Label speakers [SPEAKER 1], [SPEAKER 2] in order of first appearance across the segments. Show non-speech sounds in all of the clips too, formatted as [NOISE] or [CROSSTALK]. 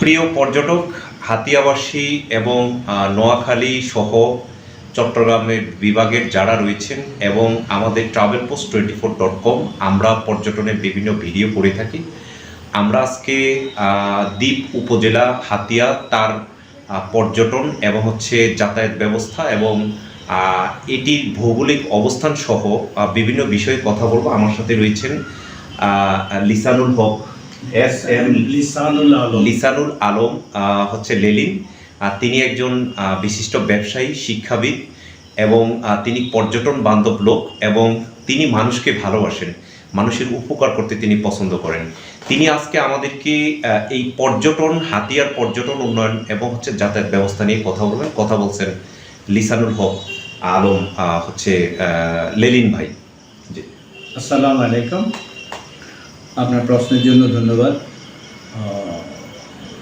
[SPEAKER 1] প্রিয় পর্যটক, হাতিয়াবাসী এবং নোয়াখালী সহ চট্টগ্রামের বিভাগের যারা রয়েছেন এবং আমাদের travel post twenty four dot com আমরা পর্যটনের বিভিন্ন ভিডিও করে থাকি। আমরা আজকে দ্বীপ উপজেলা হাতিয়া তার পর্যটন এবং হচ্ছে যাতায়াত ব্যবস্থা এবং এটির ভৌগোলিক অবস্থান সহ বিভিন্ন বিষয়ে কথা বলব। আমার সাথে রয়েছেন লিসানুল হক এস এম
[SPEAKER 2] লিসানুল আলম।
[SPEAKER 1] লিসানুল আলম হচ্ছে লেলিন। আর তিনি একজন বিশিষ্ট ব্যবসায়ী শিক্ষাবিদ এবং তিনি পর্যটন বান্ধব লোক এবং তিনি মানুষকে ভালোবাসেন। মানুষের উপকার করতে তিনি পছন্দ করেন। তিনি আজকে আমাদেরকে এই পর্যটন হাতিয়ার পর্যটন উন্নয়ন এবং হচ্ছে যাতায়াত ব্যবস্থা নিয়ে কথা বলবেন। কথা বলছেন লিসানুল হক আলম হচ্ছে লেলিন ভাই। জি।
[SPEAKER 2] আসসালামু আলাইকুম। আপনার প্রশ্নের জন্য ধন্যবাদ।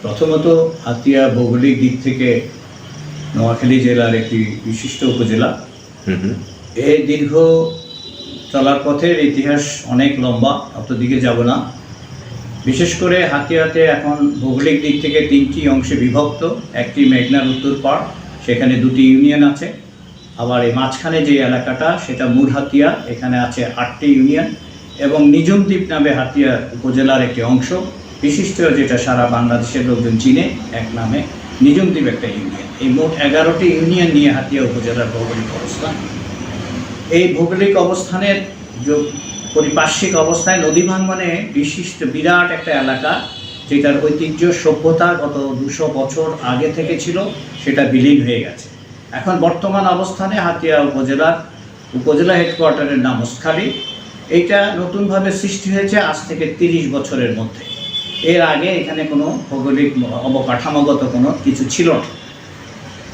[SPEAKER 2] প্রথমত হাতিয়া ভৌগোলিক দিক থেকে নোয়াখালী জেলার একটি বিশিষ্ট উপজেলা। এই দীর্ঘ চলার পথের ইতিহাস অনেক লম্বা অত দিকে যাব না। বিশেষ করে হাতিয়াতে এখন ভৌগোলিক দিক থেকে তিনটি অংশে বিভক্ত একটি মেঘনার উত্তর পাড় সেখানে দুটি ইউনিয়ন আছে। আবার এই মাঝখানে যে এলাকাটা সেটা মুর হাতিয়া এখানে আছে আটটি ইউনিয়ন। এবং নিজম দ্বীপ নামে হাতিয়া উপজেলার একটি অংশ, বিশিষ্ট যেটা সারা বাংলাদেশের লোকজন চিনে, এক নামে নিজম দ্বীপ একটা ইউনিয়ন। এই মোট এগারোটি ইউনিয়ন নিয়ে হাতিয়া উপজেলার ভৌগোলিক অবস্থান। এই ভৌগোলিক অবস্থানের পরিপার্শ্বিক অবস্থায় নদী ভাঙ্গনে বিশিষ্ট বিরাট একটা এলাকা, যেটার ঐতিহ্য সভ্যতা গত দুশো বছর আগে থেকে ছিল, সেটা বিলীন হয়ে গেছে। এখন বর্তমান অবস্থানে হাতিয়া উপজেলার উপজেলা হেডকোয়ার্টারের নাম ওসখালী। এইটা নতুনভাবে সৃষ্টি হয়েছে আজ থেকে তিরিশ বছরের মধ্যে। এর আগে এখানে কোনো ভৌগোলিক অবকাঠামোগত কোনো কিছু ছিল না।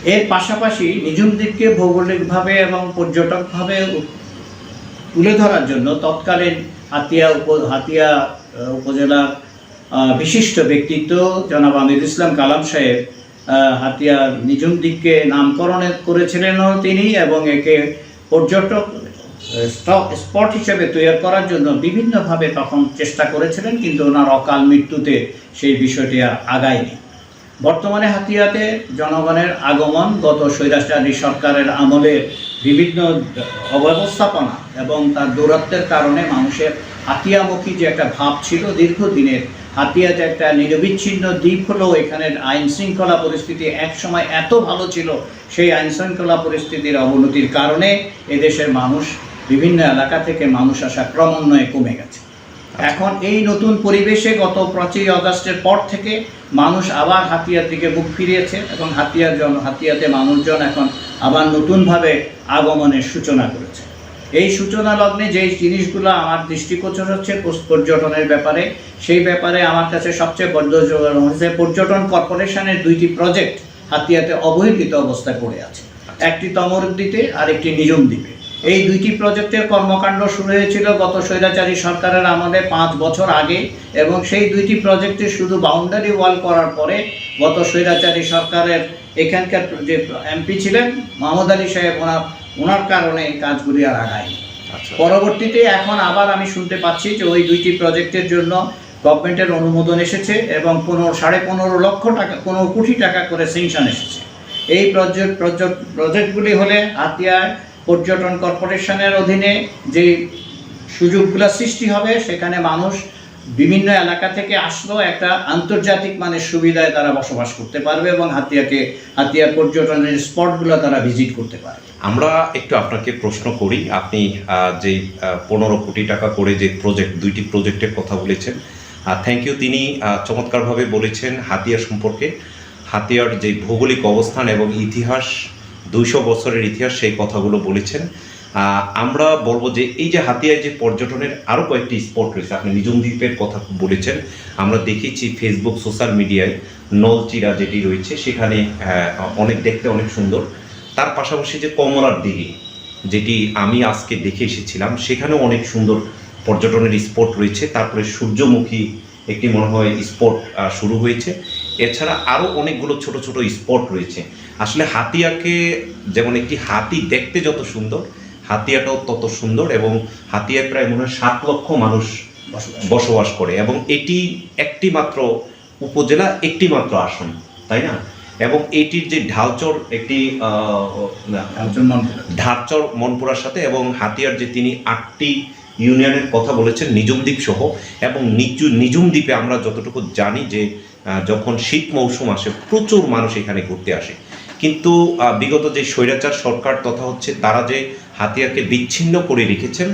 [SPEAKER 2] এর পাশাপাশি নিজুম দ্বীপকে ভৌগোলিকভাবে এবং পর্যটকভাবে তুলে ধরার জন্য তৎকালীন হাতিয়া উপ হাতিয়া উপজেলার বিশিষ্ট ব্যক্তিত্ব জনাব আমির ইসলাম কালাম সাহেব আহ, হাতিয়া নিজুম দ্বীপকে নামকরণ করেছিলেন তিনি এবং একে পর্যটক স্পট হিসেবে তৈরি করার জন্য বিভিন্নভাবে তখন চেষ্টা করেছিলেন, কিন্তু ওনার অকাল মৃত্যুতে সেই বিষয়টি আর আগায়নি। বর্তমানে হাতিয়াতে জনগণের আগমন, গত স্বৈরাচারী সরকারের আমলে বিভিন্ন অব্যবস্থাপনা এবং তার দূরত্বের কারণে মানুষের হাতিয়ামুখী যে একটা ভাব ছিল দীর্ঘদিনের, হাতিয়াতে একটা নিরবিচ্ছিন্ন দ্বীপ হলেও এখানের আইন শৃঙ্খলা পরিস্থিতি একসময় এত ভালো ছিল, সেই আইন শৃঙ্খলা পরিস্থিতির অবনতির কারণে এদেশের মানুষ বিভিন্ন এলাকা থেকে মানুষ আসা ক্রমান্বয়ে কমে গেছে। এখন এই নতুন পরিবেশে গত পাঁচই আগস্টের পর থেকে মানুষ আবার হাতিয়ার দিকে মুখ ফিরিয়েছে এবং হাতিয়ার জন হাতিয়াতে মানুষজন এখন আবার নতুনভাবে আগমনের সূচনা করেছে। এই সূচনা লগ্নে যেই জিনিসগুলো আমার দৃষ্টিগোচর হচ্ছে পর্যটনের ব্যাপারে সেই ব্যাপারে আমার কাছে সবচেয়ে হচ্ছে পর্যটন কর্পোরেশনের দুইটি প্রজেক্ট হাতিয়াতে অবহেলিত অবস্থায় পড়ে আছে। একটি তমরদ্বীপে আর একটি নিজম দ্বীপে। এই দুইটি প্রজেক্টের কর্মকাণ্ড শুরু হয়েছিল গত স্বৈরাচারী সরকারের আমলে পাঁচ বছর আগে এবং সেই দুইটি প্রজেক্টে শুধু বাউন্ডারি ওয়াল করার পরে গত স্বৈরাচারী সরকারের এখানকার যে এমপি ছিলেন মোহাম্মদ আলী সাহেব ওনার ওনার কারণে এই কাজগুলি আর আগায়নি।
[SPEAKER 1] আচ্ছা।
[SPEAKER 2] পরবর্তীতে এখন আবার আমি শুনতে পাচ্ছি যে ওই দুইটি প্রজেক্টের জন্য গভর্নমেন্টের অনুমোদন এসেছে এবং পনেরো সাড়ে পনেরো লক্ষ টাকা পনেরো কোটি টাকা করে সেংশন এসেছে। এই প্রজেক্ট প্রজেক্ট প্রজেক্টগুলি হলে হাতিয়ার পর্যটন কর্পোরেশনের অধীনে যে সুযোগগুলো সৃষ্টি হবে, সেখানে মানুষ বিভিন্ন এলাকা থেকে আসলেও একটা আন্তর্জাতিক মানের সুবিধায় তারা বসবাস করতে পারবে এবং হাতিয়াকে হাতিয়ার পর্যটনের স্পটগুলো তারা ভিজিট করতে পারবে।
[SPEAKER 1] আমরা একটু আপনাকে প্রশ্ন করি, আপনি যেই পনেরো কোটি টাকা করে যে প্রজেক্ট, দুইটি প্রজেক্টের কথা বলেছেন থ্যাংক ইউ তিনি চমৎকারভাবে বলেছেন হাতিয়া সম্পর্কে। হাতিয়ার যে ভৌগোলিক অবস্থান এবং ইতিহাস দুইশো বছরের ইতিহাস সেই কথাগুলো বলেছেন। আমরা বলব যে এই যে হাতিয়ায় যে পর্যটনের আরও কয়েকটি স্পট রয়েছে, আপনি নিজম দ্বীপের কথা বলেছেন, আমরা দেখেছি ফেসবুক সোশ্যাল মিডিয়ায় নলচিরা যেটি রয়েছে, সেখানে অনেক দেখতে অনেক সুন্দর। তার পাশাপাশি যে কমলার দিঘি, যেটি আমি আজকে দেখে এসেছিলাম, সেখানেও অনেক সুন্দর পর্যটনের স্পট রয়েছে। তারপরে সূর্যমুখী একটি মনে হয় স্পট শুরু হয়েছে। এছাড়া আরও অনেকগুলো ছোট ছোট স্পট রয়েছে। আসলে হাতিয়াকে যেমন একটি হাতি দেখতে যত সুন্দর হাতিয়াটাও তত সুন্দর এবং হাতিয়ায় প্রায় মনে হয় সাত লক্ষ মানুষ
[SPEAKER 2] বসবাস
[SPEAKER 1] করে। এবং এটি একটি মাত্র উপজেলা একটি মাত্র আসন তাই না? এবং এটির যে ঢালচর একটি ঢালচর মনপুরার সাথে এবং হাতিয়ার যে তিনি আটটি ইউনিয়নের কথা বলেছেন নিজুম দ্বীপ সহ এবং নিচু নিজুম দ্বীপে আমরা যতটুকু জানি যে যখন শীত মৌসুম আসে, প্রচুর মানুষ এখানে ঘুরতে আসে। কিন্তু বিগত যে স্বৈরাচার সরকার তথা হচ্ছে তারা যে হাতিয়াকে বিচ্ছিন্ন করে রেখেছেন,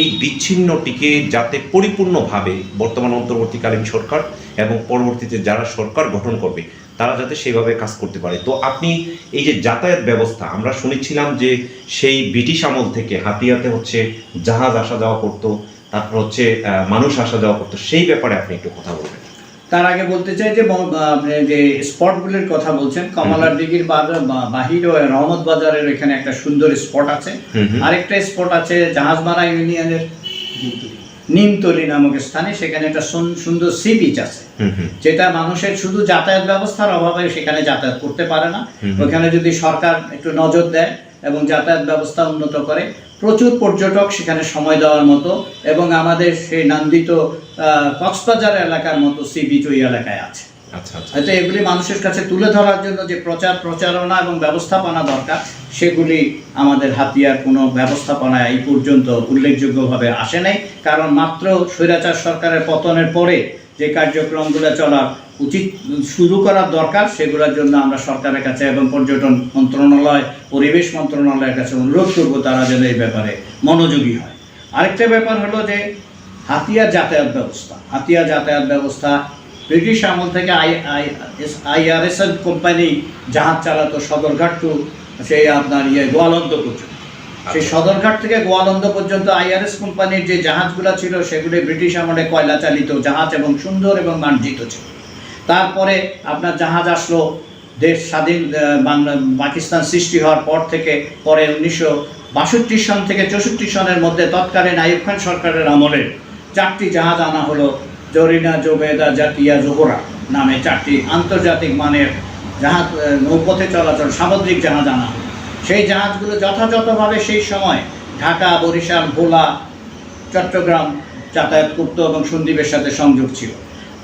[SPEAKER 1] এই বিচ্ছিন্নটিকে যাতে পরিপূর্ণভাবে বর্তমান অন্তর্বর্তীকালীন সরকার এবং পরবর্তীতে যারা সরকার গঠন করবে, তারা যাতে সেভাবে কাজ করতে পারে। তো আপনি এই যে যাতায়াত ব্যবস্থা, আমরা শুনেছিলাম যে সেই ব্রিটিশ আমল থেকে হাতিয়াতে হচ্ছে জাহাজ আসা যাওয়া করতো, তারপর হচ্ছে মানুষ আসা যাওয়া করতো, সেই ব্যাপারে আপনি একটু কথা বলবেন।
[SPEAKER 2] তার আগে বলতে চাই যে যে স্পটগুলির কথা বলছেন কমলার দিঘির বাহির ও রহমত বাজারের এখানে একটা সুন্দর স্পট আছে। আরেকটা স্পট আছে জাহাজমারা ইউনিয়নের নিমতলি। নামক স্থানে সেখানে একটা সুন- সুন্দর সি বিচ আছে। যেটা মানুষের শুধু যাতায়াত ব্যবস্থার অভাবে সেখানে যাতায়াত করতে পারে না। ওখানে যদি সরকার একটু নজর দেয় এবং যাতায়াত ব্যবস্থা উন্নত করে প্রচুর পর্যটক সেখানে সময় দেওয়ার মতো এবং আমাদের সেই নান্দিত কক্সবাজার এলাকার মতো সি বিচ ওই এলাকায় আছে।
[SPEAKER 1] আচ্ছা আচ্ছা।
[SPEAKER 2] হয়তো এগুলি মানুষের কাছে তুলে ধরার জন্য যে প্রচার প্রচারণা এবং ব্যবস্থাপনা দরকার সেগুলি আমাদের হাতিয়ার কোনো ব্যবস্থাপনায় এই পর্যন্ত উল্লেখযোগ্যভাবে আসে নাই। কারণ মাত্র স্বৈরাচার সরকারের পতনের পরে যে কার্যক্রমগুলো চলা উচিত শুরু করার দরকার সেগুলোর জন্য আমরা সরকারের কাছে এবং পর্যটন মন্ত্রণালয় পরিবেশ মন্ত্রণালয়ের কাছে অনুরোধ করব তারা যেন এই ব্যাপারে মনোযোগী হয়। আরেকটা ব্যাপার হলো যে হাতিয়ার যাতায়াত ব্যবস্থা। হাতিয়ার যাতায়াত ব্যবস্থা ব্রিটিশ আমল থেকে আই আই আইআরএসএল কোম্পানি জাহাজ চালাতো সদরঘাট টু সেই আপনার ইয়ে গোয়ালন্দ পর্যন্ত। সেই সদরঘাট থেকে গোয়ালন্দ পর্যন্ত আইআরএস কোম্পানির যে জাহাজগুলো ছিল সেগুলি ব্রিটিশ আমলে কয়লা চালিত জাহাজ এবং সুন্দর এবং মার্জিত ছিল। তারপরে আপনার জাহাজ আসলো দেশ স্বাধীন বাংলা পাকিস্তান সৃষ্টি হওয়ার পর থেকে পরে উনিশশো বাষট্টি সন থেকে চৌষট্টি সনের মধ্যে তৎকালীন আইয়ুব খান সরকারের আমলে চারটি জাহাজ আনা হলো, জরিনা জোবেদা জাতিয়া জোহরা নামে চারটি আন্তর্জাতিক মানের জাহাজ নৌপথে চলাচল, সামুদ্রিক জাহাজ আনা সেই জাহাজগুলো যথাযথভাবে সেই সময় ঢাকা, বরিশাল, ভোলা, চট্টগ্রাম যাতায়াত করত এবং সন্দ্বীপের সাথে সংযোগ ছিল।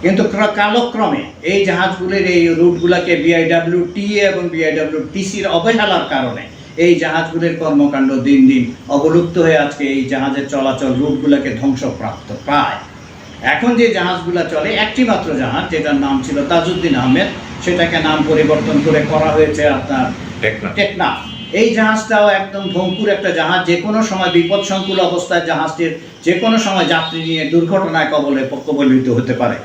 [SPEAKER 2] কিন্তু কালক্রমে এই জাহাজগুলির এই রুটগুলোকে বিআইডাব্লিউ টিএ এবং বিআইডাব্লিউ টিসির অবহেলার কারণে এই জাহাজগুলির কর্মকাণ্ড দিন দিন অবলুপ্ত হয়ে আজকে এই জাহাজের চলাচল রুটগুলোকে ধ্বংসপ্রাপ্ত প্রায়। এখন যে জাহাজগুলো চলে একটি মাত্র জাহাজ যেটার নাম ছিল তাজউদ্দিন আহমেদ সেটাকে নাম পরিবর্তন করে করা হয়েছে আপনার
[SPEAKER 1] টেকনা
[SPEAKER 2] এই জাহাজটাও একদম ভঙ্কুর একটা জাহাজ যে কোনো সময় বিপদ সংকুল অবস্থায় জাহাজটির যে কোনো সময় যাত্রী নিয়ে দুর্ঘটনায় কবলে কবলিত হতে পারে।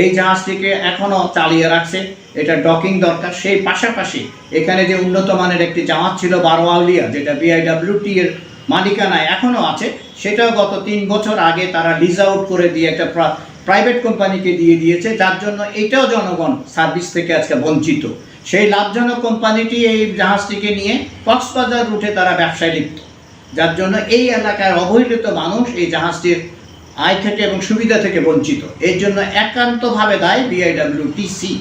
[SPEAKER 2] এই জাহাজটিকে এখনও চালিয়ে রাখছে। এটা ডকিং দরকার। সেই পাশাপাশি এখানে যে উন্নত মানের একটি জাহাজ ছিল বারোয়াউলিয়া যেটা বিআইডাব্লিউটি এর মালিকানায় এখনও আছে, সেটাও গত তিন বছর আগে তারা লিজ আউট করে দিয়ে একটা প্রাইভেট কোম্পানিকে দিয়ে দিয়েছে, যার জন্য এটাও জনগণ সার্ভিস থেকে আজকে বঞ্চিত। সেই লাভজনক কোম্পানিটি এই জাহাজটিকে নিয়ে কক্সবাজার রুটে তারা ব্যবসায় লিপ্ত। যার জন্য এই এলাকার অবহেলিত মানুষ এই জাহাজটির আয় থেকে এবং সুবিধা থেকে বঞ্চিত। এর জন্য একান্তভাবে দায় বিআইডাব্লিউটিসি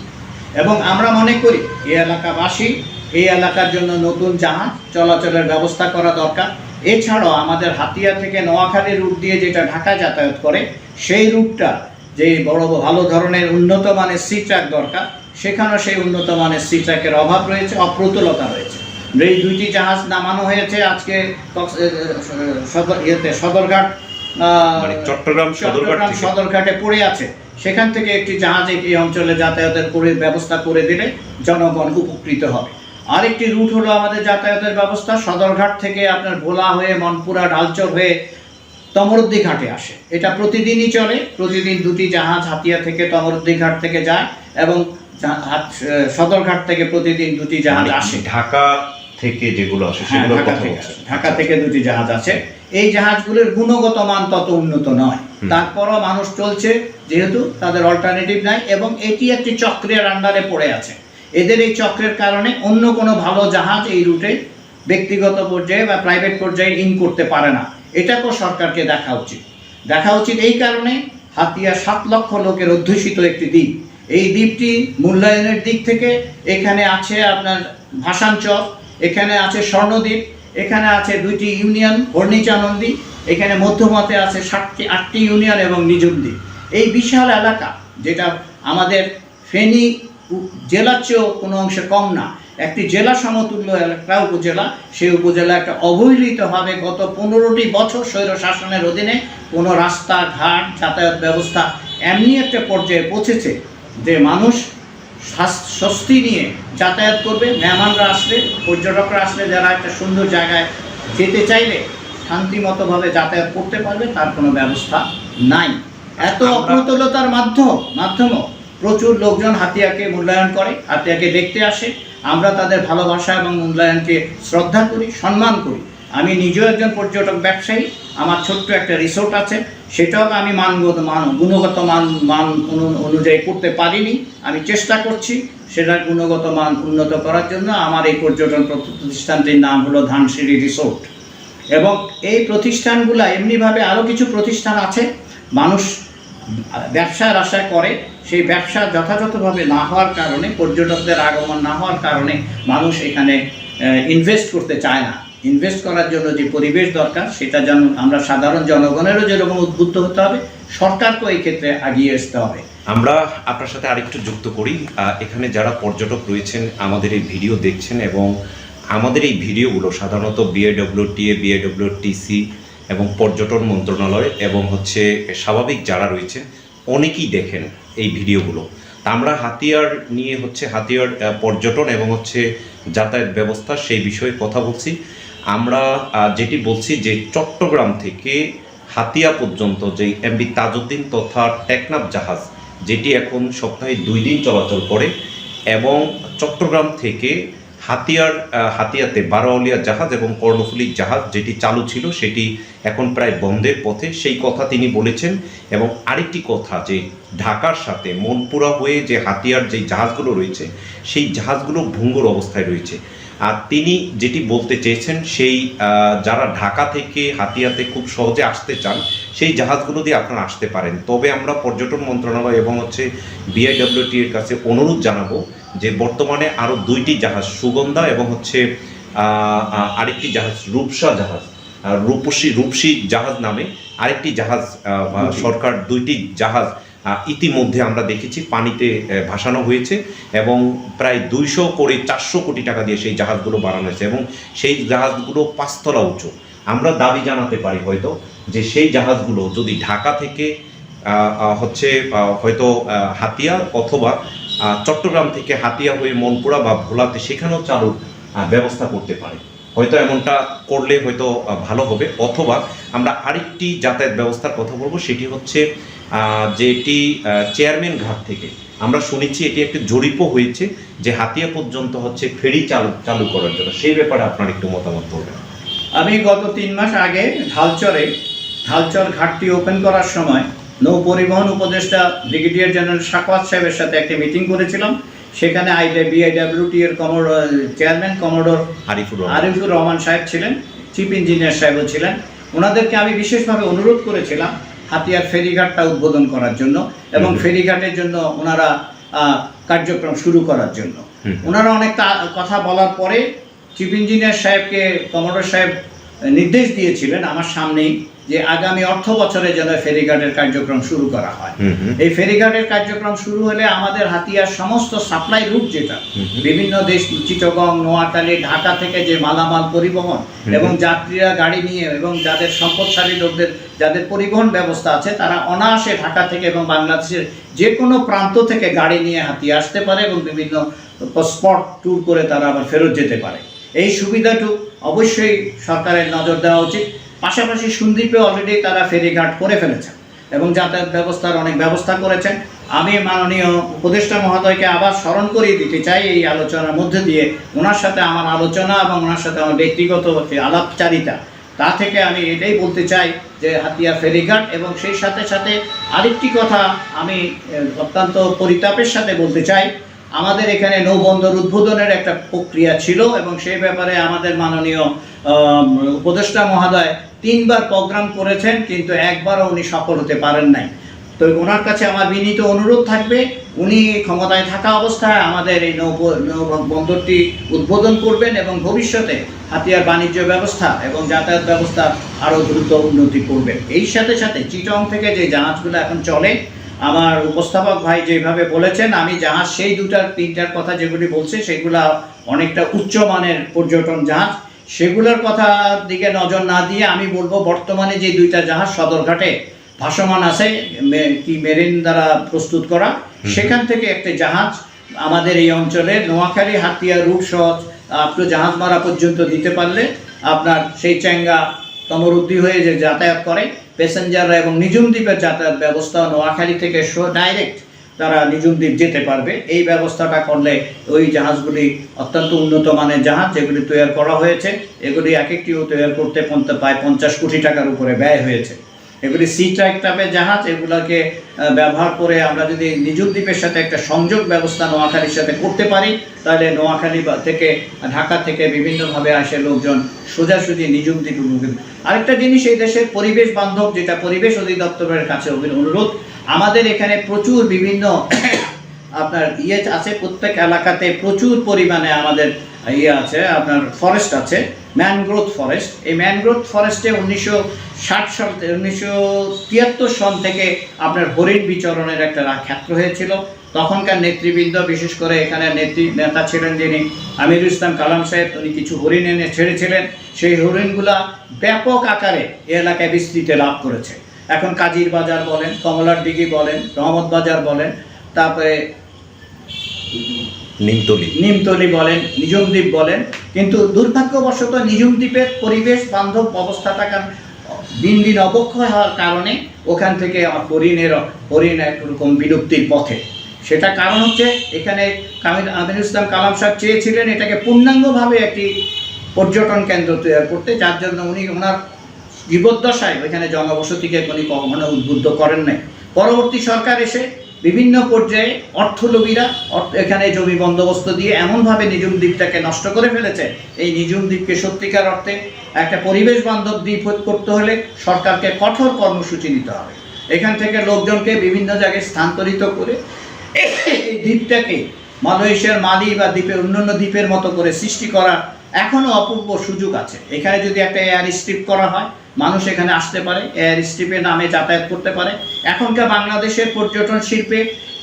[SPEAKER 2] এবং আমরা মনে করি এই এলাকাবাসী এই এলাকার জন্য নতুন জাহাজ চলাচলের ব্যবস্থা করা দরকার। এছাড়াও আমাদের হাতিয়া থেকে নোয়াখালী রুট দিয়ে যেটা ঢাকা যাতায়াত করে সেই রুটটা যে বড় ভালো ধরনের উন্নত মানের সি ট্রাক দরকার সেখানেও সেই উন্নত মানের সি ট্রাকের অভাব রয়েছে অপ্রতুলতা রয়েছে। এই দুইটি জাহাজ নামানো হয়েছে আজকে সদর ইয়েতে সদরঘাট
[SPEAKER 1] মানে চট্টগ্রাম সদরঘাট
[SPEAKER 2] সদরঘাটে পড়ে আছে। সেখান থেকে একটি জাহাজ এই অঞ্চলে যাতায়াতের করে ব্যবস্থা করে দিলে জনগণ উপকৃত হবে। আরেকটি রুট হলো আমাদের যাতায়াতের ব্যবস্থা। সদরঘাট থেকে আপনার ভোলা হয়ে মনপুরা ঢালচর হয়ে তমরুদ্দি ঘাটে আসে। এটা প্রতিদিনই চলে। প্রতিদিন দুটি জাহাজ হাতিয়া থেকে তমরুদ্দি ঘাট থেকে যায় এবং সদরঘাট থেকে প্রতিদিন দুটি জাহাজ
[SPEAKER 1] মানে
[SPEAKER 2] আসে।
[SPEAKER 1] ঢাকা থেকে যেগুলো আসে
[SPEAKER 2] হ্যাঁ, ঢাকা থেকে আসে। ঢাকা থেকে দুটি জাহাজ আছে এই জাহাজগুলোর গুণগত মান তত উন্নত নয়। তারপরও মানুষ চলছে, যেহেতু তাদের অল্টারনেটিভ নাই এবং এটি একটি চক্রের আন্ডারে পড়ে আছে। এদের এই চক্রের কারণে অন্য কোনো ভালো জাহাজ এই রুটে ব্যক্তিগত পর্যায়ে বা প্রাইভেট পর্যায়ে ইন করতে পারে না। এটাকেও সরকারকে দেখা উচিত। দেখা উচিত এই কারণে হাতিয়া সাত লক্ষ লোকের অধ্যুষিত একটি দ্বীপ। এই দ্বীপটি মূল্যায়নের দিক থেকে এখানে আছে আপনার ভাষাঞ্চল এখানে আছে স্বর্ণদ্বীপ এখানে আছে দুইটি ইউনিয়ন হর্নিচানন্দী এখানে মধ্যমতে আছে সাতটি, আটটি ইউনিয়ন এবং নিজুম দ্বীপ এই বিশাল এলাকা, যেটা আমাদের ফেনী জেলার চেয়েও কোনো অংশে কম না, একটি জেলা সমতুল্য একটা উপজেলা। সেই উপজেলা একটা অবহেলিতভাবে গত পনেরোটি বছর স্বৈর শাসনের অধীনে কোনো রাস্তা ঘাট যাতায়াত ব্যবস্থা এমনি একটা পর্যায়ে পৌঁছেছে যে মানুষ স্বস্তি নিয়ে যাতায়াত করবে মেহমানরা আসলে পর্যটকরা আসলে যারা একটা সুন্দর জায়গায় যেতে চাইলে শান্তিমতোভাবে যাতায়াত করতে পারবে তার কোনো ব্যবস্থা নাই। এত অপ্রতুলতার মাধ্যম মাধ্যমও প্রচুর লোকজন হাতিয়াকে মূল্যায়ন করে হাতিয়াকে দেখতে আসে। আমরা তাদের ভালোবাসা এবং মূল্যায়নকে শ্রদ্ধা করি সম্মান করি। আমি নিজেও একজন পর্যটক ব্যবসায়ী আমার ছোট্ট একটা রিসোর্ট আছে। সেটাও আমি মানগত মান গুণগত মান মান অনুযায়ী করতে পারিনি। আমি চেষ্টা করছি সেটার গুণগত মান উন্নত করার জন্য। আমার এই পর্যটন প্রতিষ্ঠানটির নাম হলো ধানসিঁড়ি রিসোর্ট। এবং এই প্রতিষ্ঠানগুলো এমনিভাবে আরও কিছু প্রতিষ্ঠান আছে। মানুষ ব্যবসার আশায় করে। সেই ব্যবসা যথাযথভাবে না হওয়ার কারণে, পর্যটকদের আগমন না হওয়ার কারণে মানুষ এখানে ইনভেস্ট করতে চায় না। ইনভেস্ট করার জন্য যে পরিবেশ দরকার, সেটা যেন আমরা সাধারণ জনগণেরও যেরকম উদ্বুদ্ধ হতে হবে, সরকারকেও এই ক্ষেত্রে আগিয়ে আসতে হবে।
[SPEAKER 1] আমরা আপনার সাথে আরেকটু যুক্ত করি। এখানে যারা পর্যটক রয়েছেন, আমাদের এই ভিডিও দেখছেন এবং আমাদের এই ভিডিওগুলো সাধারণত বিএডব্লিউটিএ বিএডব্লিউটিসি এবং পর্যটন মন্ত্রণালয় এবং হচ্ছে স্বাভাবিক যারা রয়েছেন, অনেকেই দেখেন এই ভিডিওগুলো। তা আমরা হাতিয়ার নিয়ে হচ্ছে হাতিয়ার পর্যটন এবং হচ্ছে যাতায়াত ব্যবস্থা সেই বিষয়ে কথা বলছি। আমরা যেটি বলছি যে চট্টগ্রাম থেকে হাতিয়া পর্যন্ত যে এমবি তাজউদ্দিন তথা টেকনাফ জাহাজ, যেটি এখন সপ্তাহে দুই দিন চলাচল করে এবং চট্টগ্রাম থেকে হাতিয়ার হাতিয়াতে বারোয়ালিয়া জাহাজ এবং কর্ণফুলী জাহাজ যেটি চালু ছিল সেটি এখন প্রায় বন্ধের পথে, সেই কথা তিনি বলেছেন এবং আরেকটি কথা যে ঢাকার সাথে মনপুরা হয়ে যে হাতিয়ার যে জাহাজগুলো রয়েছে, সেই জাহাজগুলো ভঙ্গুর অবস্থায় রয়েছে। আর তিনি যেটি বলতে চেয়েছেন সেই যারা ঢাকা থেকে হাতিয়াতে খুব সহজে আসতে চান সেই জাহাজগুলো দিয়ে আপনারা আসতে পারেন তবে আমরা পর্যটন মন্ত্রণালয় এবং হচ্ছে বিআইডব্লিউটি এর কাছে অনুরোধ জানাব যে বর্তমানে আরও দুইটি জাহাজ সুগন্ধা এবং হচ্ছে আরেকটি জাহাজ রূপসা জাহাজ রূপসী রূপসী জাহাজ নামে আরেকটি জাহাজ। সরকার দুইটি জাহাজ ইতিমধ্যে আমরা দেখেছি পানিতে ভাসানো হয়েছে এবং প্রায় দুইশো করে চারশো কোটি টাকা দিয়ে সেই জাহাজগুলো বানানো হয়েছে এবং সেই জাহাজগুলো পাঁচতলা উঁচু। আমরা দাবি জানাতে পারি হয়তো যে সেই জাহাজগুলো যদি ঢাকা থেকে হচ্ছে হয়তো হাতিয়া অথবা চট্টগ্রাম থেকে হাতিয়া হয়ে মনপুরা বা ভোলাতে সেখানেও চালুর ব্যবস্থা করতে পারে। হয়তো এমনটা করলে হয়তো ভালো হবে। অথবা আমরা আরেকটি যাতায়াত ব্যবস্থার কথা বলব, সেটি হচ্ছে যেটি চেয়ারম্যান ঘাট থেকে আমরা শুনেছি এটি একটি জরিপও হয়েছে যে হাতিয়া পর্যন্ত হচ্ছে ফেরি চালু চালু করার জন্য। সেই ব্যাপারে আপনার একটু মতামত বলবেন।
[SPEAKER 2] আমি গত তিন মাস আগে ঢালচরে, ঢালচর ঘাটটি ওপেন করার সময় নৌ পরিবহন উপদেষ্টা ব্রিগেডিয়ার জেনারেল শাকওয়াত সাহেবের সাথে একটি মিটিং করেছিলাম। সেখানে আইডে বিআইডব্লিউটি এর commode chairman commodore
[SPEAKER 1] Arifur Rahman.
[SPEAKER 2] Arifur Rahman সাহেব ছিলেন চিফ ইঞ্জিনিয়ার সাহেবও ছিলেন। ওনাদেরকে আমি বিশেষভাবে অনুরোধ করেছিলাম হাতিয়ার ফেরিঘাটটা উদ্বোধন করার জন্য এবং ফেরিঘাটের জন্য ওনারা কার্যক্রম শুরু করার জন্য। ওনারা অনেক কথা বলার পরে চিফ ইঞ্জিনিয়ার সাহেবকে কমোডর সাহেব নির্দেশ দিয়েছিলেন আমার সামনেই। যে আগামী অর্থ বছরে যেন ফেরিঘাটের কার্যক্রম শুরু করা হয়। এই ফেরিঘাটের কার্যক্রম শুরু হলে আমাদের হাতিয়ার সমস্ত সাপ্লাই রুট যেটা। বিভিন্ন দেশ চিটগং নোয়াখালী ঢাকা থেকে যে মালামাল পরিবহন এবং যাত্রীরা গাড়ি নিয়ে এবং যাদের সম্পদশালী লোকদের যাদের পরিবহন ব্যবস্থা আছে তারা অনায়াসে ঢাকা থেকে এবং বাংলাদেশের যে কোনো প্রান্ত থেকে গাড়ি নিয়ে হাতিয়ে আসতে পারে এবং বিভিন্ন স্পট ট্যুর করে তারা আবার ফেরত যেতে পারে। এই সুবিধাটু অবশ্যই সরকারের নজর দেওয়া উচিত। পাশাপাশি সন্দ্বীপে অলরেডি তারা ফেরিঘাট করে ফেলেছেন এবং যাতায়াত ব্যবস্থার অনেক ব্যবস্থা করেছেন। আমি মাননীয় উপদেষ্টা মহোদয়কে আবার স্মরণ করিয়ে দিতে চাই এই আলোচনার মধ্যে দিয়ে। ওনার সাথে আমার আলোচনা এবং ওনার সাথে আমার ব্যক্তিগত যে আলাপচারিতা, তা থেকে আমি এটাই বলতে চাই যে হাতিয়া ফেরিঘাট এবং সেই সাথে সাথে আরেকটি কথা আমি অত্যন্ত পরিতাপের সাথে বলতে চাই। আমাদের এখানে নৌবন্দর উদ্বোধনের একটা প্রক্রিয়া ছিল এবং সেই ব্যাপারে আমাদের মাননীয় উপদেষ্টা মহোদয় তিনবার প্রোগ্রাম করেছেন, কিন্তু একবারও উনি সফল হতে পারেন নাই। তো ওনার কাছে আমার বিনীত অনুরোধ থাকবে, উনি ক্ষমতায় থাকা অবস্থায় আমাদের এই নৌ বন্দরটি উদ্বোধন করবেন এবং ভবিষ্যতে হাতিয়ার বাণিজ্য ব্যবস্থা এবং যাতায়াত ব্যবস্থা আরও দ্রুত উন্নতি করবেন। এই সাথে সাথে চিটং থেকে যে জাহাজগুলো এখন চলে, আমার উপস্থাপক ভাই যেভাবে বলেছেন, আমি জাহাজ, সেই দুটার, তিনটার কথা যেগুলি বলছে, সেগুলা অনেকটা উচ্চমানের পর্যটন জাহাজ। সেগুলোর কথা দিকে নজর না দিয়ে আমি বলব বর্তমানে যে দুইটা জাহাজ সদরঘাটে ভাসমান আছে কি মেরিন দ্বারা প্রস্তুত করা সেখান থেকে একটা জাহাজ আমাদের এই অঞ্চলে নোয়াখালী হাতিয়া রুট সহজ আপনার জাহাজ মারা পর্যন্ত দিতে পারলে আপনার সেই চ্যাঙ্গা তমরুদ্দি হয়ে যে যাতায়াত করে প্যাসেঞ্জাররা এবং নিজুম দ্বীপের যাতায়াত ব্যবস্থা নোয়াখালী থেকে ডাইরেক্ট তারা নিজুম দ্বীপ যেতে পারবে। এই ব্যবস্থাটা করলে ওই জাহাজগুলি অত্যন্ত উন্নত মানের জাহাজ যেগুলি তৈরি করা হয়েছে, এগুলি এক একটিও তৈরি করতে প্রায় পঞ্চাশ কোটি টাকার উপরে ব্যয় হয়েছে। এগুলি সি ট্র্যাক টাইপের জাহাজ, এগুলোকে ব্যবহার করে আমরা যদি নিজুম দ্বীপের সাথে একটা সংযোগ ব্যবস্থা নোয়াখালীর সাথে করতে পারি, তাহলে নোয়াখালী থেকে, ঢাকা থেকে বিভিন্নভাবে আসে লোকজন সোজাসুজি নিজুম দ্বীপ আরেকটা জিনিস, এই দেশের পরিবেশ বান্ধব, যেটা পরিবেশ অধিদপ্তরের কাছে অনুরোধ আমাদের এখানে প্রচুর বিভিন্ন [COUGHS] আপনার ইয়ে আছে, প্রত্যেক এলাকাতে প্রচুর পরিমাণে আমাদের ইয়ে আছে, আপনার ফরেস্ট আছে ম্যানগ্রোথ ফরেস্ট এই ম্যানগ্রোথ ফরেস্টে উনিশশো ষাট সাল উনিশশো তিয়াত্তর সন থেকে আপনার হরিণ বিচরণের একটা ক্ষেত্র হয়েছিল। তখনকার নেতৃবৃন্দ, বিশেষ করে এখানে নেত্রী নেতা ছিলেন যিনি আমিরুল ইসলাম কালাম সাহেব, উনি কিছু হরিণ এনে ছেড়েছিলেন। সেই হরিণগুলা ব্যাপক আকারে এ এলাকায় বিস্তৃতি লাভ করেছে। এখন কাজীর বাজার বলেন কমলার দিঘি বলেন রহমত বাজার বলেন তারপরে
[SPEAKER 1] নিমতলি।
[SPEAKER 2] নিমতলি বলেন নিজুম দ্বীপ বলেন কিন্তু দুর্ভাগ্যবশত নিজুম দ্বীপের পরিবেশ বান্ধব অবস্থাটা কারণ দিন দিন অবক্ষয় হওয়ার কারণে ওখান থেকে হরিণের হরিণ একরকম বিলুপ্তির পথে। সেটা কারণ হচ্ছে এখানে কামিল আমিনুল ইসলাম কালাম সাহেব চেয়েছিলেন এটাকে পূর্ণাঙ্গভাবে একটি পর্যটন কেন্দ্র তৈরি করতে যার জন্য উনি ওনার জীবদ্দশায় ওইখানে জনবসতিকে উনি কখনো উদ্বুদ্ধ করেন নাই। পরবর্তী সরকার এসে বিভিন্ন পর্যায়ে অর্থলোভীরা এখানে জমি বন্দোবস্ত দিয়ে এমনভাবে নিজুম দ্বীপটাকে নষ্ট করে ফেলেছে। এই নিজুম দ্বীপকে সত্যিকার অর্থে একটা পরিবেশ বান্ধব দ্বীপ করতে হলে সরকারকে কঠোর কর্মসূচি নিতে হবে। এখান থেকে লোকজনকে বিভিন্ন জায়গায় স্থানান্তরিত করে এই দ্বীপটাকে মালয়েশিয়ার মালি বা দ্বীপের অন্যান্য দ্বীপের মতো করে সৃষ্টি করার এখনও অপূর্ব সুযোগ আছে। এখানে যদি একটা এয়ার স্ট্রিপ করা হয়, মানুষ এখানে আসতে পারে এয়ার স্ট্রিপের নামে যাতায়াত করতে পারে। এখনকার বাংলাদেশের পর্যটন শিল্পে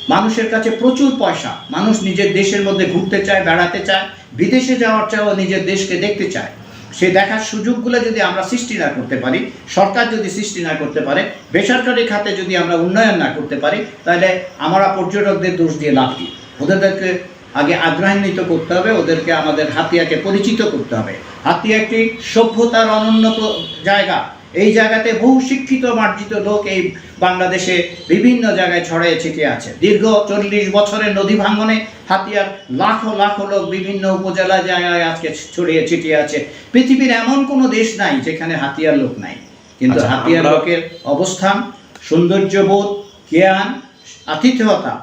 [SPEAKER 2] মানুষের কাছে প্রচুর পয়সা। মানুষ নিজের দেশের মধ্যে ঘুরতে চায়, বেড়াতে চায়, বিদেশে যাওয়ার চাও নিজের দেশকে দেখতে চায়। সে দেখার সুযোগগুলো যদি আমরা সৃষ্টি না করতে পারি, সরকার যদি সৃষ্টি না করতে পারে, বেসরকারি খাতে যদি আমরা উন্নয়ন না করতে পারি, তাহলে আমরা পর্যটকদের দোষ দিয়ে লাভ কি? ওদেরকে আগে আগ্রহান্বিত করতে হবে ওদেরকে আমাদের হাতিয়াকে পরিচিত করতে হবে। হাতিয়া একটি সভ্যতার অনন্য জায়গা। এই জায়গাতে বহু শিক্ষিত মার্জিত লোক এই বাংলাদেশে বিভিন্ন জায়গায় ছড়িয়ে ছিটিয়ে আছে। দীর্ঘ চল্লিশ বছরের নদী ভাঙ্গনে হাতিয়ার লাখো লাখো লোক বিভিন্ন উপজেলা জায়গায় আজকে ছড়িয়ে ছিটিয়ে আছে। পৃথিবীর এমন কোনো দেশ নাই যেখানে হাতিয়ার লোক নাই। কিন্তু
[SPEAKER 1] আচ্ছা,
[SPEAKER 2] হাতিয়ার লোকের অবস্থান সৌন্দর্যবোধ জ্ঞান আতিথেয়তা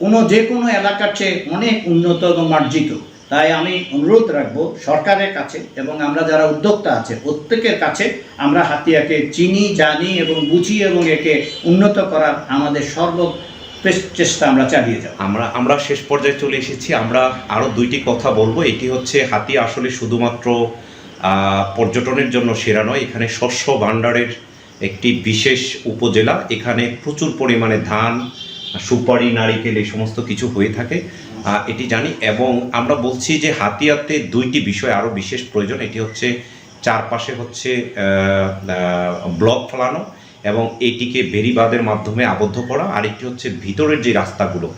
[SPEAKER 2] কোনো যে কোনো এলাকার চেয়ে অনেক উন্নত এবং মার্জিত। তাই আমি অনুরোধ রাখব সরকারের কাছে এবং আমরা যারা উদ্যোক্তা আছে, প্রত্যেকের কাছে আমরা হাতিয়াকে চিনি, জানি এবং বুঝি এবং একে উন্নত করার আমাদের সর্ব চেষ্টা আমরা চালিয়ে যাব।
[SPEAKER 1] আমরা আমরা শেষ পর্যায়ে চলে এসেছি। আমরা আরও দুইটি কথা বলব। এটি হচ্ছে হাতিয়া আসলে শুধুমাত্র পর্যটনের জন্য সেরা নয়, এখানে শস্য ভাণ্ডারের একটি বিশেষ উপজেলা। এখানে প্রচুর পরিমাণে ধান সুপারি, নারিকেল এই সমস্ত কিছু হয়ে থাকে এটি জানি। এবং আমরা বলছি যে হাতিয়াতে দুইটি বিষয় আরও বিশেষ প্রয়োজন। এটি হচ্ছে চারপাশে হচ্ছে ব্লক ফেলানো এবং এটিকে বেরিবাদের মাধ্যমে আবদ্ধ করা। আর আরেকটি হচ্ছে ভিতরের যে রাস্তাগুলো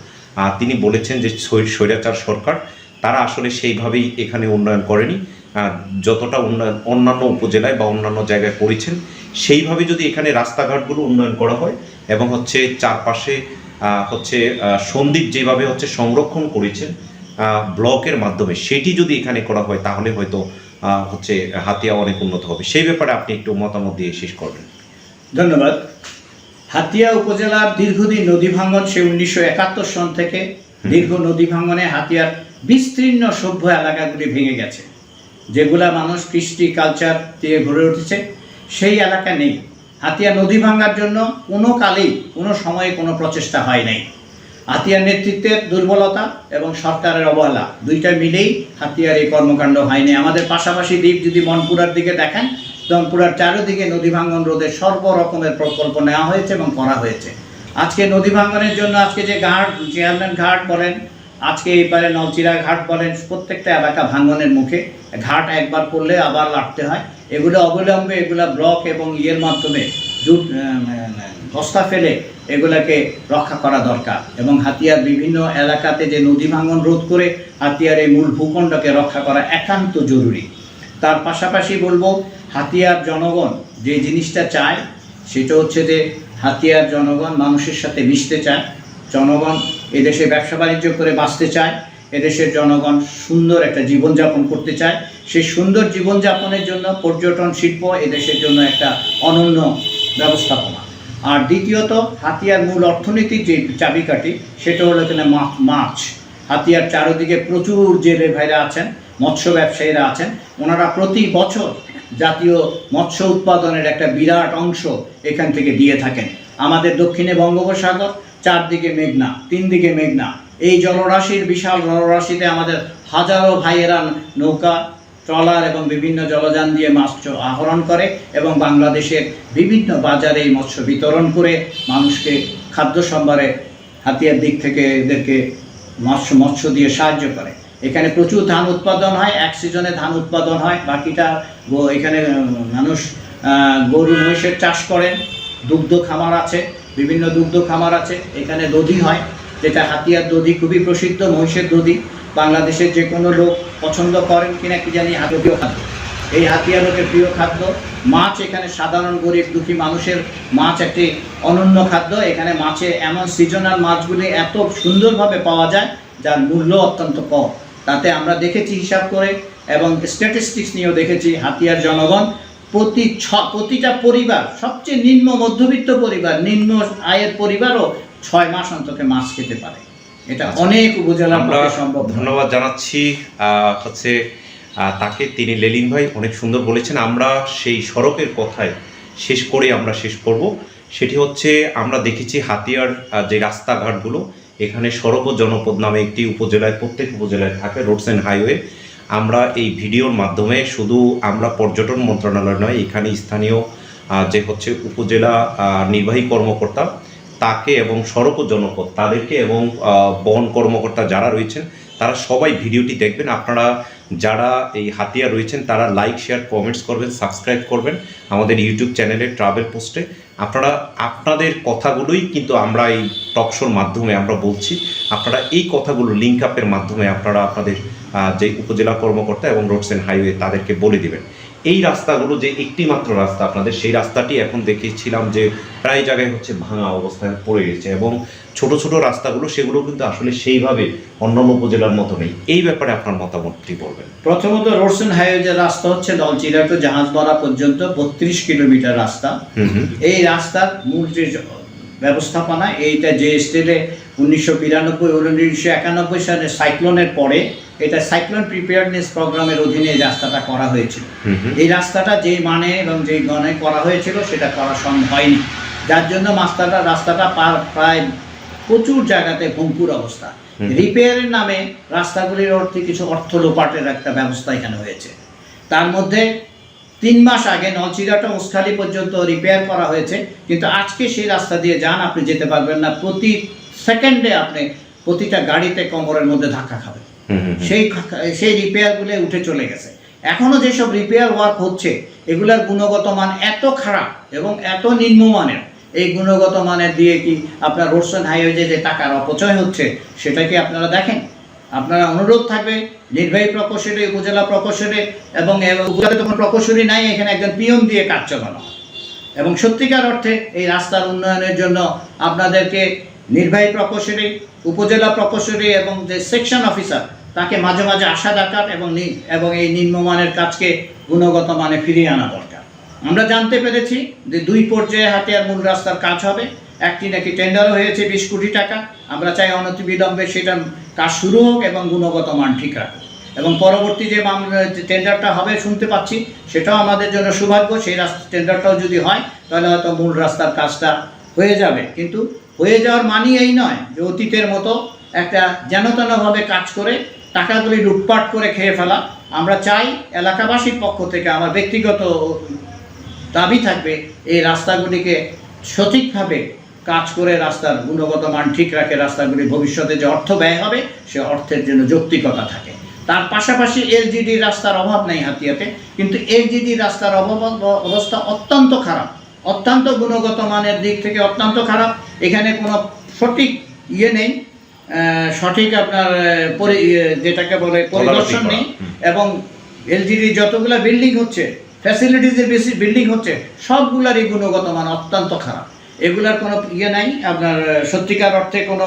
[SPEAKER 1] তিনি বলেছেন যে স্বৈরাচার সরকার, তারা আসলে সেইভাবেই এখানে উন্নয়ন করেনি। যতটা উন্নয়ন অন্যান্য উপজেলায় বা অন্যান্য জায়গায় করেছেন, সেইভাবে যদি এখানে রাস্তাঘাটগুলো উন্নয়ন করা হয় এবং হচ্ছে চারপাশে হচ্ছে সন্দীপ যেভাবে হচ্ছে সংরক্ষণ করেছেন ব্লকের মাধ্যমে সেটি যদি এখানে করা হয় তাহলে হয়তো হচ্ছে হাতিয়া অনেক উন্নত হবে। সেই ব্যাপারে আপনি একটু মতামত দিয়ে শেষ করবেন।
[SPEAKER 2] ধন্যবাদ। হাতিয়া উপজেলার দীর্ঘদিন নদী ভাঙ্গন সে উনিশশো একাত্তর সন থেকে দীর্ঘ নদী ভাঙ্গনে হাতিয়ার বিস্তীর্ণ সভ্য এলাকাগুলি ভেঙে গেছে যেগুলা মানুষ কৃষ্টি কালচার দিয়ে গড়ে উঠেছে। সেই এলাকা নেই। হাতিয়া নদী ভাঙ্গার জন্য কোনো কালেই, কোনো সময়ে কোনো প্রচেষ্টা হয় নাই। হাতিয়ার নেতৃত্বের দুর্বলতা এবং সরকারের অবহেলা দুইটা মিলেই হাতিয়ার এই কর্মকাণ্ড হয়নি আমাদের পাশাপাশি দ্বীপ যদি মনপুরার দিকে দেখেন মনপুরার চারিদিকে নদী ভাঙ্গন রোধে সর্ব রকমের প্রকল্প নেওয়া হয়েছে এবং করা হয়েছে। আজকে নদী ভাঙ্গনের জন্য আজকে যে ঘাট, চেয়ারম্যান ঘাট বলেন, আজকে এবারে নলচিরা ঘাট বলেন, প্রত্যেকটা এলাকা ভাঙ্গনের মুখে। ঘাট একবার করলে আবার লাটতে হয়। এগুলো অবিলম্বে এগুলা ব্লক এবং ইয়ের মাধ্যমে বস্তা ফেলে এগুলাকে রক্ষা করা দরকার। এবং হাতিয়ার বিভিন্ন এলাকাতে যে নদী ভাঙ্গন রোধ করে হাতিয়ার এই মূল ভূখণ্ডকে রক্ষা করা একান্ত জরুরি। তার পাশাপাশি বলব, হাতিয়ার জনগণ যে জিনিসটা চায়, সেটা হচ্ছে যে হাতিয়ার জনগণ মানুষের সাথে মিশতে চায়। জনগণ এদেশে ব্যবসা বাণিজ্য করে বাঁচতে চায়। এদেশের জনগণ সুন্দর একটা জীবনযাপন করতে চায়। সেই সুন্দর জীবনযাপনের জন্য পর্যটন শিল্প এদেশের জন্য একটা অনন্য ব্যবস্থাপনা। আর দ্বিতীয়ত, হাতিয়ার মূল অর্থনীতির যে চাবিকাঠি, সেটা হলো এখানে মাছ। হাতিয়ার চারদিকে প্রচুর জেলে ভাইরা আছেন, মৎস্য ব্যবসায়ীরা আছেন। ওনারা প্রতি বছর জাতীয় মৎস্য উৎপাদনের একটা বিরাট অংশ এখান থেকে দিয়ে থাকেন। আমাদের দক্ষিণে বঙ্গোপসাগর, চারদিকে মেঘনা তিন দিকে মেঘনা। এই জলরাশির বিশাল জলরাশিতে আমাদের হাজারো ভাইয়েরা নৌকা, ট্রলার এবং বিভিন্ন জলযান দিয়ে মাছ আহরণ করে এবং বাংলাদেশের বিভিন্ন বাজারে এই মৎস্য বিতরণ করে মানুষকে খাদ্য সম্ভারে হাতিয়ার দিক থেকে এদেরকে মৎস্য মৎস্য দিয়ে সাহায্য করে। এখানে প্রচুর ধান উৎপাদন হয়, এক সিজনে ধান উৎপাদন হয়, বাকিটা এখানে মানুষ গরু, মহিষের চাষ করেন দুগ্ধ খামার আছে, বিভিন্ন দুগ্ধ খামার আছে, এখানে দধি হয়। যেটা হাতিয়ার দধি খুবই প্রসিদ্ধ, মহিষের দধি। বাংলাদেশের যে কোনো লোক পছন্দ করেন কিনা কি জানি হাতীয় খাদ্য। এই হাতিয়া লোকের প্রিয় খাদ্য, মাছ এখানে সাধারণ গরিব দুঃখী মানুষের মাছ একটি অনন্য খাদ্য। এখানে মাছে এমন সিজনাল মাছগুলি এত সুন্দরভাবে পাওয়া যায়, যার মূল্য অত্যন্ত কম। তাতে আমরা দেখেছি হিসাব করে এবং স্ট্যাটিস্টিক্স নিয়েও দেখেছি হাতিয়ার জনগণ প্রতি ছ, প্রতিটা পরিবার, সবচেয়ে নিম্ন মধ্যবিত্ত পরিবার, নিম্ন আয়ের পরিবারও ছয় মাস অন্তত মাছ খেতে পারে। এটা অনেক উপজেলার
[SPEAKER 1] আমরা
[SPEAKER 2] পক্ষে সম্ভব
[SPEAKER 1] ধন্যবাদ জানাচ্ছি হচ্ছে তাকে তিনি লেলিন ভাই অনেক সুন্দর বলেছেন। আমরা সেই সড়কের কথায় শেষ করে আমরা শেষ করব। সেটি হচ্ছে আমরা দেখেছি হাতিয়ার যে রাস্তাঘাটগুলো এখানে সড়ক ও জনপদ নামে একটি উপজেলায় প্রত্যেক উপজেলায় থাকে রোডস অ্যান্ড হাইওয়ে। আমরা এই ভিডিওর মাধ্যমে শুধু আমরা পর্যটন মন্ত্রণালয় নয় এখানে স্থানীয় যে হচ্ছে উপজেলা নির্বাহী কর্মকর্তা তাকে এবং সড়ক জনপদ তাদেরকে এবং বন কর্মকর্তা যারা রয়েছেন, তারা সবাই ভিডিওটি দেখবেন। আপনারা যারা এই হাতিয়া রয়েছেন, তারা লাইক শেয়ার কমেন্টস করবেন সাবস্ক্রাইব করবেন আমাদের ইউটিউব চ্যানেলে ট্রাভেল পোস্টে আপনারা, আপনাদের কথাগুলোই কিন্তু আমরা এই টকশোর মাধ্যমে আমরা বলছি। আপনারা এই কথাগুলো লিঙ্ক আপের মাধ্যমে আপনারা আপনাদের যে উপজেলা কর্মকর্তা এবং রোডস অ্যান্ড হাইওয়ে তাদেরকে বলে দিবেন। এই রাস্তাগুলো যে একটি মাত্র রাস্তা আপনাদের সেই রাস্তাটি এখন দেখেছিলাম যে প্রায় জায়গায় হচ্ছে ভাঙা অবস্থায় পড়ে গেছে এবং ছোট ছোট রাস্তাগুলো সেগুলো কিন্তু আসলে সেইভাবে অন্যান্য উপজেলার মতো নেই। এই ব্যাপারে আপনার মতামতটি বলবেন?
[SPEAKER 2] প্রথমত রোডসন হাইওয়ে যে রাস্তা হচ্ছে দলচিরা টু জাহাজবাড়া পর্যন্ত বত্রিশ কিলোমিটার রাস্তা। এই রাস্তার মূল যে ব্যবস্থাপনা এইটা যে স্টেলে উনিশশো বিরানব্বই উনিশশো একানব্বই সালে সাইক্লোনের পরে এটা সাইক্লোন প্রিপেয়ারনেস প্রোগ্রামের অধীনে এই রাস্তাটা করা হয়েছিল। এই রাস্তাটা যে মানে এবং যে গণে করা হয়েছিল সেটা করা সম্ভব হয়নি। যার জন্য রাস্তাটা রাস্তাটা প্রায় প্রচুর জায়গাতে ভঙ্গুর অবস্থা। রিপেয়ারের নামে রাস্তাগুলির অর্থে কিছু অর্থ লোপাটের একটা ব্যবস্থা এখানে হয়েছে। তার মধ্যে তিন মাস আগে নলচিরাটা উস্খালি পর্যন্ত রিপেয়ার করা হয়েছে। কিন্তু আজকে সেই রাস্তা দিয়ে যান আপনি যেতে পারবেন না। প্রতি সেকেন্ডে আপনি প্রতিটা গাড়িতে কোমরের মধ্যে ধাক্কা খাবেন। সেই সেই রিপেয়ারগুলো উঠে চলে গেছে। এখনও যেসব রিপেয়ার ওয়ার্ক হচ্ছে, এগুলার গুণগত মান এত খারাপ এবং এত নিম্নমানের, এই গুণগত মানের দিয়ে কি আপনার রোডসন হাইওয়ে যে টাকার অপচয় হচ্ছে, সেটা কি আপনারা দেখেন? আপনারা অনুরোধ থাকবে, নির্বাহী প্রকৌশলী, উপজেলা প্রকৌশলী এবং উপজেলা তখন প্রকৌশলী নাই, এখানে একজন পিয়ন দিয়ে কাজ চালানো এবং সত্যিকার অর্থে এই রাস্তার উন্নয়নের জন্য আপনাদেরকে নির্বাহী প্রকৌশলী, উপজেলা প্রকৌশলী এবং যে সেকশন অফিসার তাকে মাঝে মাঝে আসা দরকার এবং এবং এই নিম্নমানের কাজকে গুণগত মানে ফিরিয়ে আনা দরকার। আমরা জানতে পেরেছি যে দুই পর্যায়ে হাতিয়ার মূল রাস্তার কাজ হবে। একটি নাকি টেন্ডারও হয়েছে বিশ কোটি টাকা। আমরা চাই অনতি অনতিবিলম্বে সেটা কাজ শুরু হোক এবং গুণগত মান ঠিক রাখুক। এবং পরবর্তী যে টেন্ডারটা হবে শুনতে পাচ্ছি, সেটাও আমাদের জন্য সৌভাগ্য। সেই রাস্তা টেন্ডারটাও যদি হয়, তাহলে হয়তো মূল রাস্তার কাজটা হয়ে যাবে। কিন্তু হয়ে যাওয়ার মানি এই নয় যে অতীতের মতো একটা যেনতেনভাবে কাজ করে টাকাগুলি লুটপাট করে খেয়ে ফেলা। আমরা চাই এলাকাবাসীর পক্ষ থেকে আমার ব্যক্তিগত দাবি থাকবে, এই রাস্তাগুলিকে সঠিকভাবে কাজ করে রাস্তার গুণগত মান ঠিক রাখে, রাস্তাগুলি ভবিষ্যতে যে অর্থ ব্যয় হবে, সে অর্থের জন্য যৌক্তিকতা থাকে। তার পাশাপাশি এলজিডি রাস্তার অভাব নেই হাতিয়াতে, কিন্তু এলজিডি রাস্তার অভাব অবস্থা অত্যন্ত খারাপ। অত্যন্ত গুণগত মানের দিক থেকে অত্যন্ত খারাপ। এখানে কোনো সঠিক ইয়ে নেই। সঠিক আপনার ইয়ে, যেটাকে বলে পরিদর্শন নেই। এবং এলজিডি যতগুলো বিল্ডিং হচ্ছে ফ্যাসিলিটিজের বেশি বিল্ডিং হচ্ছে সবগুলারই গুণগত মান অত্যন্ত খারাপ। এগুলার কোনো ইয়ে নাই আপনার সত্যিকার অর্থে কোনো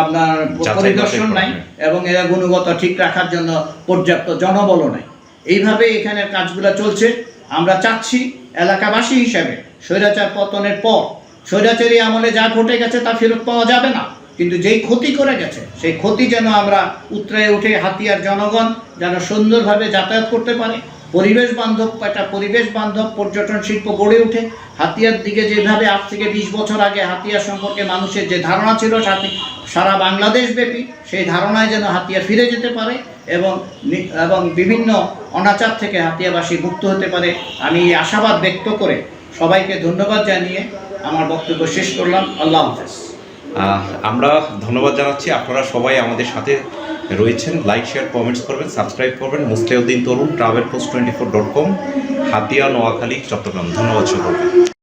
[SPEAKER 2] আপনার পরিদর্শন নাই। এবং এরা গুণগত ঠিক রাখার জন্য পর্যাপ্ত জনবলও নাই। এইভাবে এখানের কাজগুলো চলছে। আমরা চাচ্ছি এলাকাবাসী হিসাবে স্বৈরাচার পতনের পর স্বৈরাচারী আমলে যা ঘটে গেছে তা ফেরত পাওয়া যাবে না। কিন্তু যেই ক্ষতি করে গেছে, সেই ক্ষতি যেন আমরা উতরে উঠে হাতিয়ার জনগণ যেন সুন্দরভাবে যাতায়াত করতে পারে, পরিবেশ বান্ধব, একটা পরিবেশ বান্ধব পর্যটন শিল্প গড়ে ওঠে হাতিয়ার দিকে যেভাবে আজ থেকে বিশ বছর আগে হাতিয়ার সম্পর্কে মানুষের যে ধারণা ছিল সারা বাংলাদেশ ব্যাপী সেই ধারণায় যেন হাতিয়া ফিরে যেতে পারে এবং এবং বিভিন্ন অনাচার থেকে হাতিয়াবাসী মুক্ত হতে পারে, আমি এই আশাবাদ ব্যক্ত করে সবাইকে ধন্যবাদ জানিয়ে আমার বক্তব্য শেষ করলাম। আল্লাহ হাফেজ।
[SPEAKER 1] আমরা ধন্যবাদ জানাচ্ছি। আপনারা সবাই আমাদের সাথে রয়েছেন। লাইক শেয়ার কমেন্টস করবেন সাবস্ক্রাইব করবেন। Mustauddin Tarun travel post twenty four dot com Hatiya, Noakhali, Chattogram. ধন্যবাদ সকলকে।